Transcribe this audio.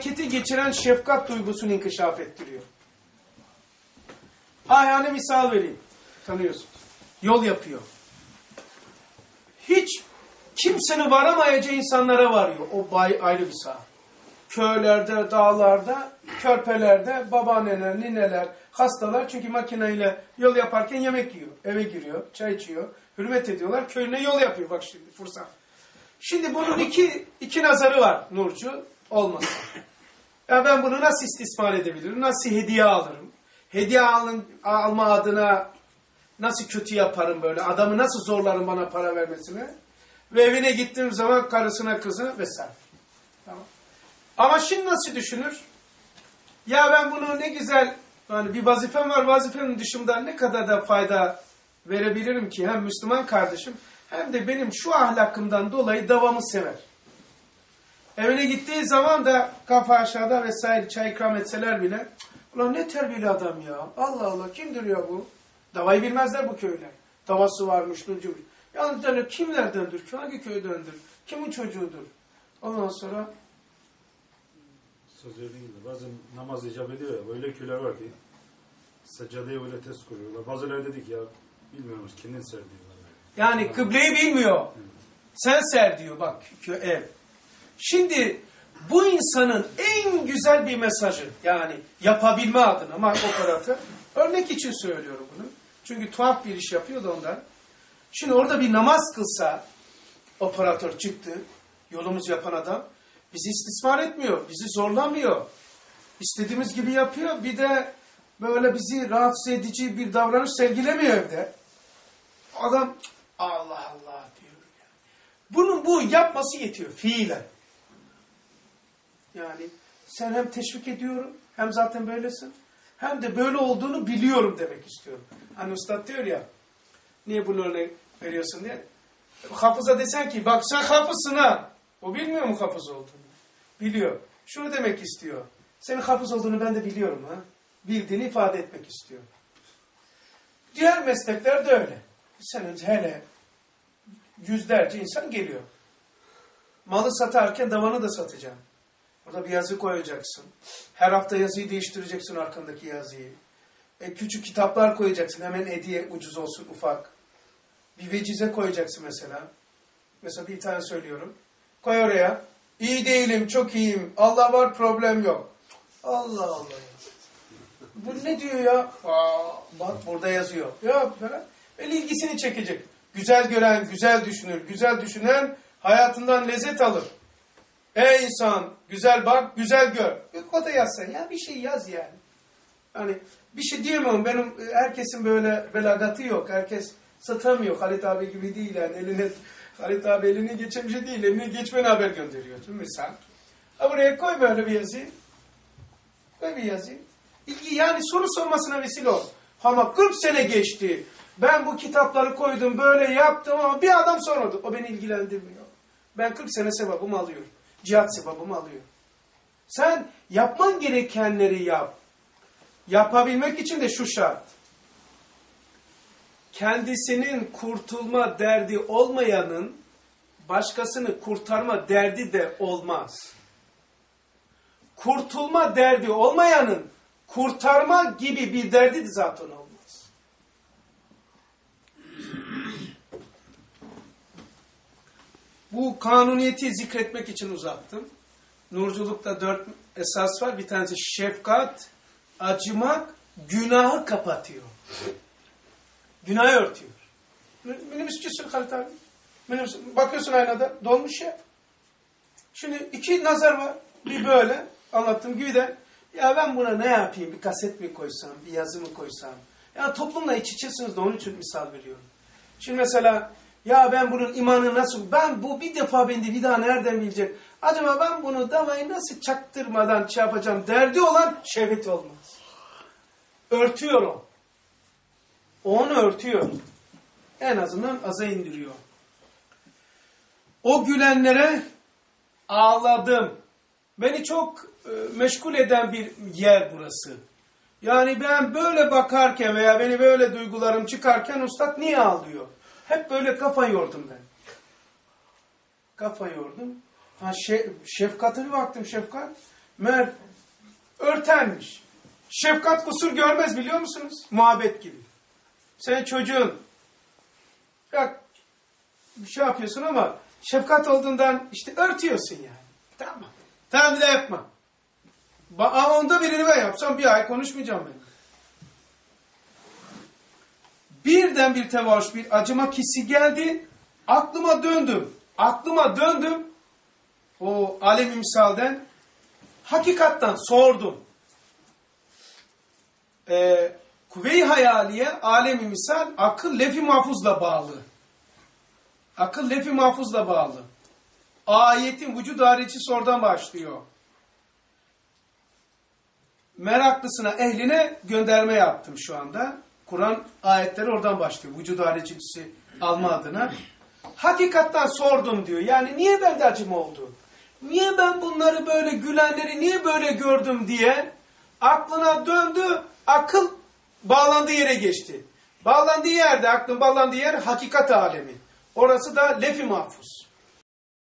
hareketi geçiren şefkat duygusunu inkişaf ettiriyor. Ayhane misal vereyim. Tanıyorsun. Yol yapıyor. Hiç kimsenin varamayacağı insanlara varıyor. O bay, ayrı bir saha. Köylerde, dağlarda, körpelerde, babaanneler, nineler, hastalar çünkü makineyle yol yaparken yemek yiyor. Eve giriyor, çay içiyor, hürmet ediyorlar. Köyüne yol yapıyor bak şimdi fırsat. Şimdi bunun iki, iki nazarı var Nurcu. Olmasın. Ya ben bunu nasıl istismar edebilirim? Nasıl hediye alırım? Hediye alın, alma adına nasıl kötü yaparım böyle? Adamı nasıl zorlarım bana para vermesine? Ve evine gittiğim zaman karısına kızına vesaire. Tamam. Ama şimdi nasıl düşünür? Ya ben bunu ne güzel, yani bir vazifem var, vazifemin dışında ne kadar da fayda verebilirim ki hem Müslüman kardeşim hem de benim şu ahlakımdan dolayı davamı sever. Evine gittiği zaman da kafa aşağıda vesaire çay ikram etseler bile ulan ne terbiyeli adam ya. Allah Allah kimdir ya bu? Davayı bilmezler bu köyler. Davası varmış, nurcu. Yalnız derler kimlerdendir, hangi köydendir, kimin çocuğudur? Ondan sonra Söz verdiğin gibi bazen namaz icap ediyor ya öyle köyler var ki seccadeye öyle test kuruyorlar. Bazıları dedik ya bilmiyoruz kimin serdiği var. Yani kıbleyi bilmiyor. Sen ser diyor bak ev. Şimdi bu insanın en güzel bir mesajı yani yapabilme adına ama operatör örnek için söylüyorum bunu. Çünkü tuhaf bir iş yapıyor da ondan. Şimdi orada bir namaz kılsa operatör çıktı yolumuz yapan adam bizi istismar etmiyor, bizi zorlamıyor. İstediğimiz gibi yapıyor. Bir de böyle bizi rahatsız edici bir davranış sergilemiyor evde. Adam "Cık, Allah Allah diyor. Bunun bu yapması yetiyor fiilen. Yani sen hem teşvik ediyorum hem zaten böylesin hem de böyle olduğunu biliyorum demek istiyorum. Hani ustad diyor ya niye bunu örnek veriyorsun diye. Hafıza desen ki bak sen hafızsın ha. O bilmiyor mu hafız olduğunu? Biliyor. Şunu demek istiyor. Senin hafız olduğunu ben de biliyorum ha. Bildiğini ifade etmek istiyor. Diğer meslekler de öyle. Senin hele yüzlerce insan geliyor. Malı satarken davanı da satacaksın. Orada bir yazı koyacaksın. Her hafta yazıyı değiştireceksin arkandaki yazıyı. E, küçük kitaplar koyacaksın. Hemen hediye ucuz olsun ufak. Bir vecize koyacaksın mesela. Mesela bir tane söylüyorum. Koy oraya. İyi değilim, çok iyiyim. Allah var, problem yok. Allah Allah. Bu ne diyor ya? Aa, bak burada yazıyor. Yok falan. Böyle ilgisini çekecek. Güzel gören, güzel düşünür. Güzel düşünen hayatından lezzet alır. Ey insan, güzel bak, güzel gör. Bir koda yazsan ya, bir şey yaz yani. Hani bir şey diyemem. Benim herkesin böyle belagatı yok. Herkes satamıyor. Halit abi gibi değil yani. Eline, Halit abi elini geçen bir şey değil. Elini geçmeni haber gönderiyor. Değil mi sen? Ha buraya koy böyle bir yazı. Koy bir yazı. İlgi yani soru sormasına vesile ol. Ama 40 sene geçti. Ben bu kitapları koydum, böyle yaptım ama bir adam sormadı. O beni ilgilendirmiyor. Ben 40 sene sevabımı alıyorum. Cihat sevabımı alıyorum. Sen yapman gerekenleri yap. Yapabilmek için de şu şart. Kendisinin kurtulma derdi olmayanın başkasını kurtarma derdi de olmaz. Kurtulma derdi olmayanın kurtarma gibi bir derdi de zaten olmaz. Bu kanuniyeti zikretmek için uzattım. Nurculukta dört esas var. Bir tanesi şefkat, acımak, günahı kapatıyor. Günahı örtüyor. Minibüsçüsün Halit abi. Minibüs, bakıyorsun aynada dolmuş ya. Şimdi iki nazar var. Bir böyle anlattığım gibi de ya ben buna ne yapayım? Bir kaset mi koysam? Bir yazı mı koysam? Ya toplumla iç içesiniz de onun için misal veriyorum. Şimdi mesela ya ben bunun imanı nasıl? Ben bu bir defa beni bir daha nereden bilecek? Acaba ben bunu davayı nasıl çaktırmadan şey yapacağım? Derdi olan şehvet olmaz. Örtüyor. O onu örtüyor. En azından aza indiriyor. O gülenlere ağladım. Beni çok e, meşgul eden bir yer burası. Yani ben böyle bakarken veya beni böyle duygularım çıkarken ustad niye ağlıyor? Hep böyle kafa yordum ben. Kafa yordum. Ha şe şefkate bir baktım şefkat. Mer örtenmiş. Şefkat kusur görmez biliyor musunuz? Muhabbet gibi. Sen çocuğun ya bir şey yapıyorsun ama şefkat olduğundan işte örtüyorsun yani. Tamam. Tamam bir de yapma. Ba onda birini ben yapsam bir ay konuşmayacağım ben. Birden bir tevaş, bir acıma hissi geldi. Aklıma döndüm. Aklıma döndüm. O alemi misalden hakikattan sordum. Ee, kuvve-i hayaliye alemi misal akıl lefi mahfuzla bağlı. Akıl lefi mahfuzla bağlı. Ayetin vücud harici oradan başlıyor. Meraklısına, ehline gönderme yaptım şu anda. Kur'an ayetleri oradan başlıyor. Vücud haricisi alma adına. Hakikattan sordum diyor. Yani niye bende acıma oldu? Niye ben bunları böyle gülenleri niye böyle gördüm diye aklına döndü. Akıl bağlandığı yere geçti. Bağlandığı yerde, aklın bağlandığı yer hakikat alemi. Orası da lefi mahfuz.